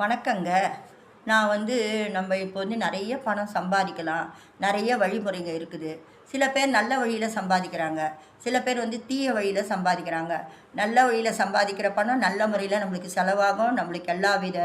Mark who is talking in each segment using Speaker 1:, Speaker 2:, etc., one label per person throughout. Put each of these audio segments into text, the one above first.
Speaker 1: வணக்கங்க. நான் வந்து நம்ம இப்போ வந்து நிறைய பணம் சம்பாதிக்கலாம். நிறைய வழிமுறைங்க இருக்குது. சில பேர் நல்ல வழியில் சம்பாதிக்கிறாங்க. சில பேர் வந்து தீய வழியில் சம்பாதிக்கிறாங்க. நல்ல வழியில் சம்பாதிக்கிற பணம் நல்ல முறையில் நம்மளுக்கு செலவாகும். நம்மளுக்கு எல்லா வித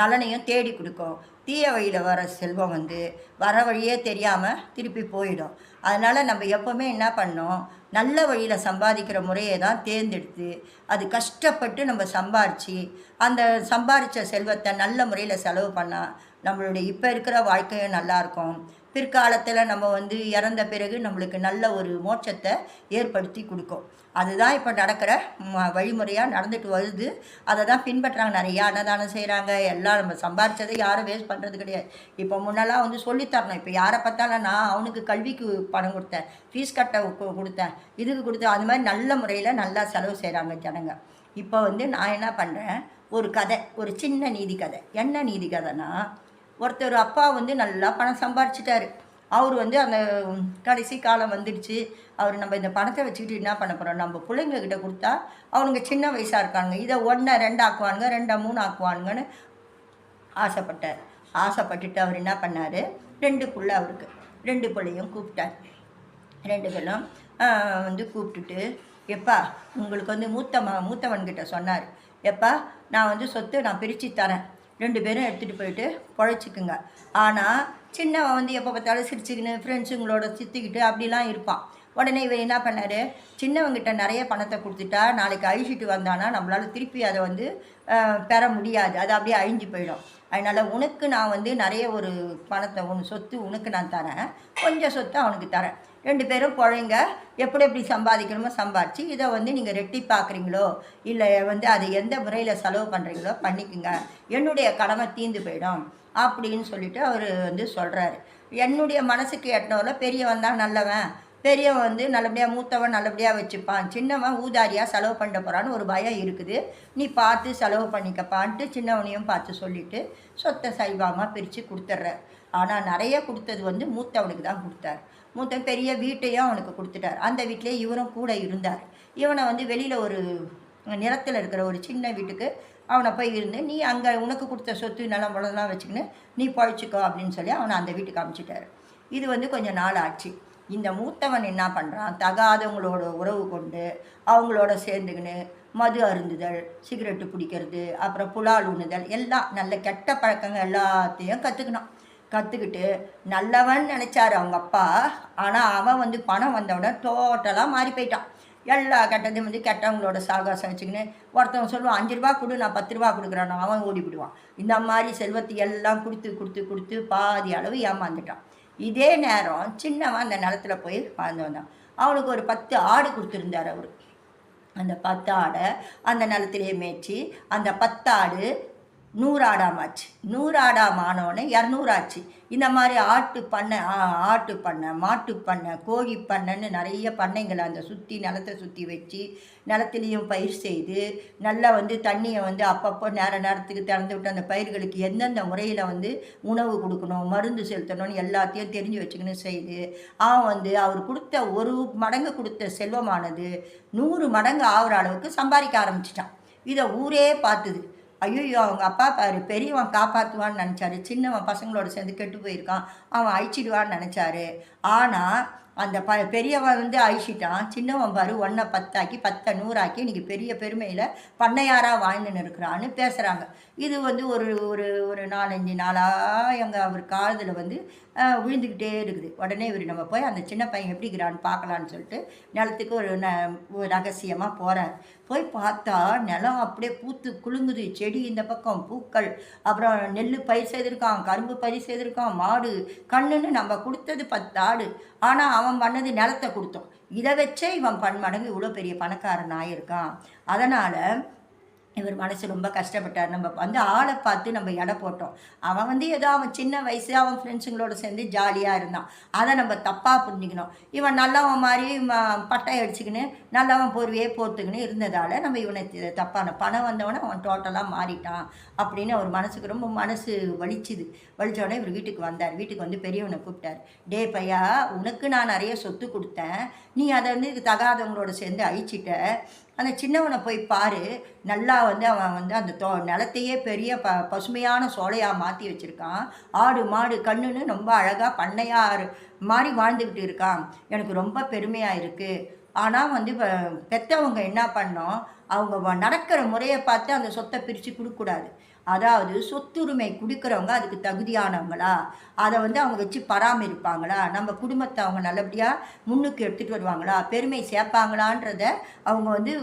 Speaker 1: நலனையும் தேடி கொடுக்கும். தீய வழியில் வர செல்வம் வந்து வர வழியே தெரியாமல் திருப்பி போயிடும். அதனால் நம்ம எப்போவுமே என்ன பண்ணோம் நல்ல வழியில் சம்பாதிக்கிற முறையை தான் தேர்ந்தெடுத்து அது கஷ்டப்பட்டு நம்ம சம்பாரித்து அந்த சம்பாரித்த செல்வத்தை நல்ல முறையில் செலவு பண்ணால் நம்மளுடைய இப்போ இருக்கிற வாழ்க்கையும் நல்லாயிருக்கும் பிற்காலத்தில் நம்ம வந்து இறந்த பிறகு நம்மளுக்கு நல்ல ஒரு மோட்சத்தை ஏற்படுத்தி கொடுக்கும். அதுதான் இப்போ நடக்கிற ம- வழிமுறையாக நடந்துட்டு வருது. அதை தான் பின்பற்றுறாங்க நிறையா அன்னதானம் செய்கிறாங்க எல்லாம் நம்ம சம்பாரித்ததை யாரும் வேஸ்ட் பண்ணுறது கிடையாது. இப்போ முன்னெல்லாம் வந்து சொல்லித்தரணும் இப்போ யாரை பார்த்தாலும் நான் அவனுக்கு கல்விக்கு பணம் கொடுத்தேன். ஃபீஸ் கட்ட கொடுத்தேன். இதுக்கு கொடுத்தேன். அது மாதிரி நல்ல முறையில் நல்லா செலவு செய்கிறாங்க ஜனங்க. இப்போ வந்து நான் என்ன பண்ணுறேன் ஒரு கதை ஒரு சின்ன நீதி கதை. என்ன நீதி கதைனா ஒருத்தர் அப்பா வந்து நல்லா பணம் சம்பாரிச்சிட்டாரு. அவர் வந்து அந்த கடைசி காலம் வந்துடுச்சு. அவர் நம்ம இந்த பணத்தை வச்சுக்கிட்டு என்ன பண்ண போகிறோம் நம்ம பிள்ளைங்க கிட்ட கொடுத்தா அவனுங்க சின்ன வயசாக இருக்காங்க இதை ஒன்றை ரெண்டு ஆக்குவானுங்க ரெண்டை மூணு ஆக்குவானுங்கன்னு ஆசைப்பட்டார். ஆசைப்பட்டுட்டு அவர் என்ன பண்ணார்? ரெண்டு பிள்ளை அவருக்கு. ரெண்டு பிள்ளையும் கூப்பிட்டார். ரெண்டு பேரும் வந்து கூப்பிட்டுட்டு எப்பா உங்களுக்கு வந்து மூத்த மூத்தவன்கிட்ட சொன்னார். எப்பா நான் வந்து சொத்து நான் பிரித்து தரேன். ரெண்டு பேரும் எடுத்துகிட்டு போயிட்டு பொழைச்சிக்குங்க. ஆனால் சின்னவன் வந்து எப்போ பார்த்தாலும் சிரிச்சுக்கின்னு ஃப்ரெண்ட்ஸுங்களோட சித்திக்கிட்டு அப்படிலாம் இருப்பான். உடனே இவர் என்ன பண்ணார்? சின்னவங்கிட்ட நிறைய பணத்தை கொடுத்துட்டா நாளைக்கு அழிச்சிட்டு வந்தானா நம்மளால் திருப்பி அதை வந்து பெற முடியாது. அது அப்படியே அழிஞ்சு போயிடும். அதனால் உனக்கு நான் வந்து நிறைய ஒரு பணத்தை ஒன்று சொத்து உனக்கு நான் தரேன். கொஞ்சம் சொத்து அவனுக்கு தரேன். ரெண்டு பேரும் பிழைங்க. எப்படி எப்படி சம்பாதிக்கணுமோ சம்பாதிச்சு இதை வந்து நீங்கள் ரெட்டி பார்க்குறீங்களோ இல்லை வந்து அதை எந்த முறையில் செலவு பண்ணுறீங்களோ பண்ணிக்கோங்க. என்னுடைய கடமை தீந்து போயிடும் அப்படின்னு சொல்லிட்டு அவர் வந்து சொல்கிறாரு என்னுடைய மனசுக்கு எட்டினவரில் பெரியவன் தான் நல்லவன். பெரியவன் வந்து நல்லபடியாக மூத்தவன் நல்லபடியாக வச்சுப்பான். சின்னவன் ஊதாரியாக செலவு பண்ண போகிறான்னு ஒரு பயம் இருக்குது. நீ பார்த்து செலவு பண்ணிக்கப்பான்ட்டு சின்னவனையும் பார்த்து சொல்லிவிட்டு சொத்தை சைவாமாக பிரித்து கொடுத்துட்ற. ஆனால் நிறைய கொடுத்தது வந்து மூத்தவனுக்கு தான் கொடுத்தார். மூத்தவன் பெரிய வீட்டையும் அவனுக்கு கொடுத்துட்டார். அந்த வீட்டிலே இவரும் கூட இருந்தார். இவனை வந்து வெளியில் ஒரு நிலத்தில் இருக்கிற ஒரு சின்ன வீட்டுக்கு அவனை போய் இருந்து நீ அங்கே உனக்கு கொடுத்த சொத்து நிலம் பழம்லாம் வச்சுக்கின்னு நீ பழிச்சிக்கோ அப்படின்னு சொல்லி அவனை அந்த வீட்டுக்கு அமைச்சிட்டார். இது வந்து கொஞ்சம் நாள் ஆச்சு. இந்த மூத்தவன் என்ன பண்ணுறான் தகாதவங்களோட உறவு கொண்டு அவங்களோட சேர்ந்துக்கின்னு மது அருந்துதல் சிகரெட்டு பிடிக்கிறது அப்புறம் புலால் உண்ணுதல் எல்லாம் நல்ல கெட்ட பழக்கங்கள் எல்லாத்தையும் கற்றுக்கினான் கற்றுக்கிட்டு நல்லவன் நினச்சார் அவங்க அப்பா. ஆனால் அவன் வந்து பணம் வந்தவுடனே டோட்டலாக மாறி போயிட்டான். எல்லா கெட்டதையும் வந்து கெட்டவங்களோட சாகாசம் வச்சுக்கின்னு ஒருத்தவன் சொல்லுவான் அஞ்சு ரூபா கொடு நான் பத்து ரூபா கொடுக்குறானோ. அவன் ஓடிவிடுவான் இந்த மாதிரி செல்வத்தை எல்லாம் கொடுத்து கொடுத்து கொடுத்து பாதி அளவு ஏமாந்துட்டான். இதே நேரம் சின்னவன் அந்த நிலத்துல போய் வாழ்ந்து வந்தான் அவனுக்கு ஒரு பத்து ஆடு கொடுத்துருந்தார் அவர். அந்த பத்து ஆடை அந்த நிலத்திலே மேய்ச்சி அந்த பத்தாடு நூறாடாமாச்சு. நூறாடாம் ஆனோடனே இரநூறாச்சு. இந்த மாதிரி ஆட்டு பண்ணை ஆ- ஆட்டு பண்ணை மாட்டு பண்ணை கோழி பண்ணைன்னு நிறைய பண்ணைங்களை அந்த சுற்றி நிலத்தை சுற்றி வச்சு நிலத்துலேயும் பயிர் செய்து நல்லா வந்து தண்ணியை வந்து அப்பப்போ நேர நேரத்துக்கு திறந்து விட்டு அந்த பயிர்களுக்கு எந்தெந்த முறையில் வந்து உணவு கொடுக்கணும் மருந்து செலுத்தணும்னு எல்லாத்தையும் தெரிஞ்சு வச்சுக்கணும் செய்து அவன் வந்து அவர் கொடுத்த ஒரு மடங்கு கொடுத்த செல்வமானது நூறு மடங்கு ஆகிற அளவுக்கு சம்பாதிக்க ஆரம்பிச்சிட்டான். இதை ஊரே பார்த்துது. ஐயோ அவங்க அப்பா பாரு பெரியவன் காப்பாற்றுவான்னு நினச்சாரு. சின்னவன் பசங்களோட சேர்ந்து கெட்டு போயிருக்கான். அவன் அழிச்சிடுவான்னு நினச்சாரு. ஆனால் அந்த ப பெரியவன் வந்து அழிச்சிட்டான். சின்னவன் பாரு ஒன்றை பத்தாக்கி பத்தை நூறாக்கி இன்றைக்கி பெரிய பெருமையில் பண்ணையாராக வாழ்ந்துன்னு இருக்கிறான்னு பேசுகிறாங்க இது வந்து ஒரு ஒரு ஒரு நாலஞ்சு நாளாக எங்கள் அவர் காலத்தில் வந்து விழுந்துக்கிட்டே இருக்குது. உடனே இவர் நம்ம போய் அந்த சின்ன பையன் எப்படி இருக்கிறான்னு பார்க்கலான்னு சொல்லிட்டு நிலத்துக்கு ஒரு ந ரகசியமாக போகிறார் போய் பார்த்தா நிலம் அப்படியே பூத்து குலுங்குது. செடி இந்த பக்கம் பூக்கள் அப்புறம் நெல் பயிர் செய்திருக்கான் கரும்பு பயிர் செய்திருக்கான் மாடு கண்ணுன்னு நம்ம கொடுத்தது பத்து ஆடு ஆனால் அவன் பண்ணது நிலத்தை கொடுத்தோம் இதை வச்சே இவன் பன்மடங்கு இவ்வளோ பெரிய பணக்காரன் ஆயிருக்கான். அதனால் இவர் மனசு ரொம்ப கஷ்டப்பட்டார். நம்ம வந்து ஆளை பார்த்து நம்ம எடை போட்டோம். அவன் வந்து ஏதோ அவன் சின்ன வயசு அவன் ஃப்ரெண்ட்ஸுங்களோட சேர்ந்து ஜாலியாக இருந்தான். அதை நம்ம தப்பாக புரிஞ்சுக்கணும். இவன் நல்லவன் மாதிரி பட்டை அடிச்சுக்கின்னு நல்லவன் போர்வையே போர்த்துக்கின்னு இருந்ததால் நம்ம இவனை தப்பான பணம் வந்தவனே அவன் டோட்டலாக மாறிட்டான் அப்படின்னு அவர் மனசுக்கு ரொம்ப மனசு வலிச்சுது. வலிச்ச இவர் வீட்டுக்கு வந்தார். வீட்டுக்கு வந்து பெரியவனை கூப்பிட்டார். டே பையா உனக்கு நான் நிறைய சொத்து கொடுத்தேன். நீ அதை வந்து தகாதவங்களோட சேர்ந்து அழிச்சிட்ட. அந்த சின்னவனை போய் பாரு. நல்லா வந்து அவன் வந்து அந்த தோ நிலத்தையே பெரிய ப பசுமையான சோலையாக மாற்றி வச்சுருக்கான். ஆடு மாடு கண்ணுன்னு ரொம்ப அழகாக பண்ணையாக மாதிரி வாழ்ந்துக்கிட்டு இருக்கான். எனக்கு ரொம்ப பெருமையாக இருக்குது ஆனால் வந்து இப்போ பெற்றவங்க என்ன பண்ணோம்? அவங்க வ- நடக்கிற முறையை பார்த்து அந்த சொத்தை பிரித்து கொடுக்கக்கூடாது. அதாவது சொத்துரிமை கொடுக்குறவங்க அதுக்கு தகுதியானவங்களா? அதை வந்து அவங்க வச்சு பராமரிப்பாங்களா? நம்ம குடும்பத்தை அவங்க நல்லபடியாக முன்னுக்கு எடுத்துகிட்டு வருவாங்களா? பெருமை சேர்ப்பாங்களான்றத அவங்க வந்து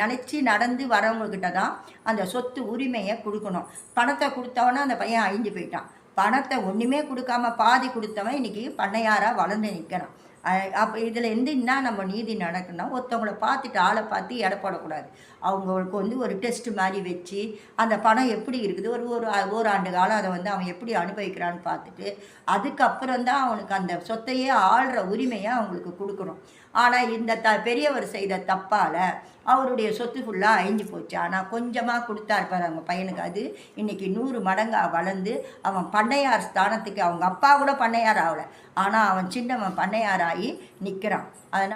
Speaker 1: நினச்சி நடந்து வரவங்கக்கிட்ட தான் அந்த சொத்து உரிமையை கொடுக்கணும். பணத்தை கொடுத்தவொன்னே அந்த பையன் அழிஞ்சு போயிட்டான். பணத்தை ஒன்றுமே கொடுக்காம பாதி கொடுத்தவன் இன்றைக்கி பண்ணையாராக வளர்ந்து நிற்கிறான் அப்போ இதில் இருந்து என்ன நம்ம நீதி நடக்குன்னா ஒருத்தவங்கள பார்த்துட்டு ஆளை பார்த்து எடை போடக்கூடாது. அவங்களுக்கு வந்து ஒரு டெஸ்ட் மாதிரி வச்சு அந்த பணம் எப்படி இருக்குது ஒரு ஒரு ஓராண்டு காலம் அதை வந்து அவன் எப்படி அனுபவிக்கிறான்னு பார்த்துட்டு அதுக்கப்புறம் தான் அவனுக்கு அந்த சொத்தையே ஆள்ற உரிமையை அவங்களுக்கு கொடுக்கணும். ஆனால் இந்த த பெரியவர் செய்த தப்பால் அவருடைய சொத்து ஃபுல்லாக அழிஞ்சு போச்சு. ஆனால் கொஞ்சமாக கொடுத்தா பாரு அவங்க பையனுக்கு. அது இன்றைக்கி நூறு மடங்காக வளர்ந்து அவன் பண்ணையார் ஸ்தானத்துக்கு அவங்க அப்பா கூட பண்ணையார் ஆகலை. ஆனால் அவன் சின்னவன் பண்ணையாராகி நிற்கிறான் அதனால்